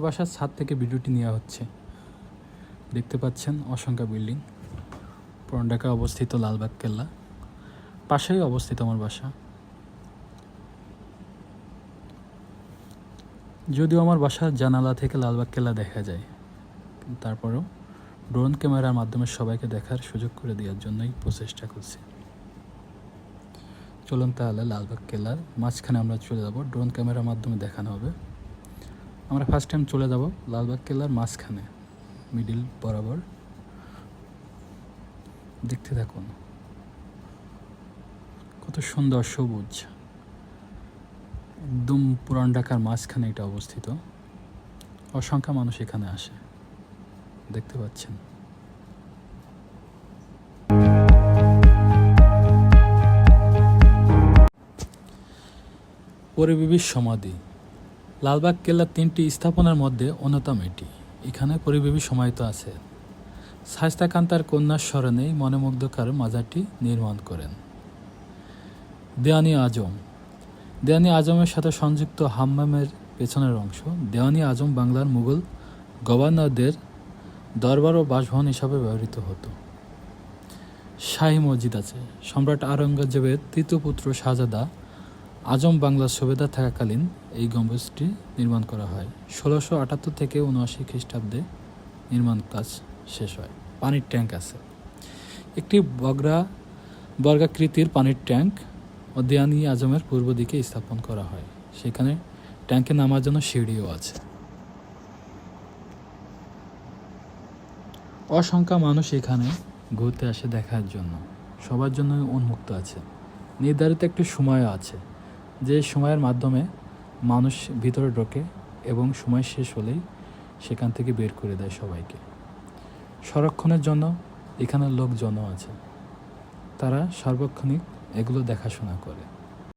আমার বাসার ছাদ থেকে ভিডিওটি নেওয়া হচ্ছে। দেখতে পাচ্ছেন অসংখ্য বিল্ডিং। পুরান ঢাকায় অবস্থিত লালবাগ কেল্লা। পাশেই অবস্থিত আমার বাসা। যদিও আমার বাসার জানালা থেকে লালবাগ কেল্লা দেখা যায় তারপরেও ড্রোন ক্যামেরার মাধ্যমে সবাইকে দেখার সুযোগ করে দেওয়ার জন্যই প্রচেষ্টা করছি। চলুন তাহলে লালবাগ কেল্লার মাঝখানে আমরা চলে যাব। ড্রোন ক্যামেরার মাধ্যমে দেখানো হবে। আমরা ফার্স্ট টাইম চলে যাব লালবাগ কেল্লার মাঝখানে মিডিল বরাবর। দেখতে থাকুন। কত সুন্দর সবুজ। একদম পুরান ঢাকার মাঝখানে এটা অবস্থিত। অসংখ্য মানুষ এখানে আসে। দেখতে পাচ্ছেন। পরিবিবির সমাধি। লালবাগ কেল্লার তিনটি স্থাপনার মধ্যে অন্যতম এটি। এখানে পরিবিবি সমাহিত আছে। শাস্তাকান্তার কন্যার স্মরণে মনোমুগ্ধকার মাজারটি নির্মাণ করেন। দেওয়ানি আজম। দেওয়ানি আজমের সাথে সংযুক্ত হাম্মামের পেছনের অংশ। দেওয়ানি আজম বাংলার মুঘল গভর্নরদের দরবার ও বাসভবন হিসাবে ব্যবহৃত হতো। শাহী মসজিদ আছে। সম্রাট আওরঙ্গজেবের তৃতীয় পুত্র শাহজাদা আজম বাংলার সুবেদার থাকাকালীন এই গম্বুজটি নির্মাণ করা হয়। ষোলোশো আটাত্তর থেকে উনআশি খ্রিস্টাব্দে নির্মাণ কাজ শেষ হয়। পানির ট্যাঙ্ক আছে। একটি বগরা বর্গাকৃতির পানির ট্যাঙ্ক ও দেয়ানি আজমের পূর্ব দিকে স্থাপন করা হয়। সেখানে ট্যাঙ্কে নামার জন্য সিঁড়িও আছে। অসংখ্য মানুষ এখানে ঘুরতে আসে দেখার জন্য। সবার জন্য উন্মুক্ত আছে। নির্ধারিত একটি সময়ও আছে। যে সময়ের মাধ্যমে মানুষ ভিতরে ঢোকে এবং সময় শেষ হলেই সেখান থেকে বের করে দেয় সবাইকে। সংরক্ষণের জন্য এখানে লোকজনও আছে। তারা সার্বক্ষণিক এগুলো দেখাশোনা করে।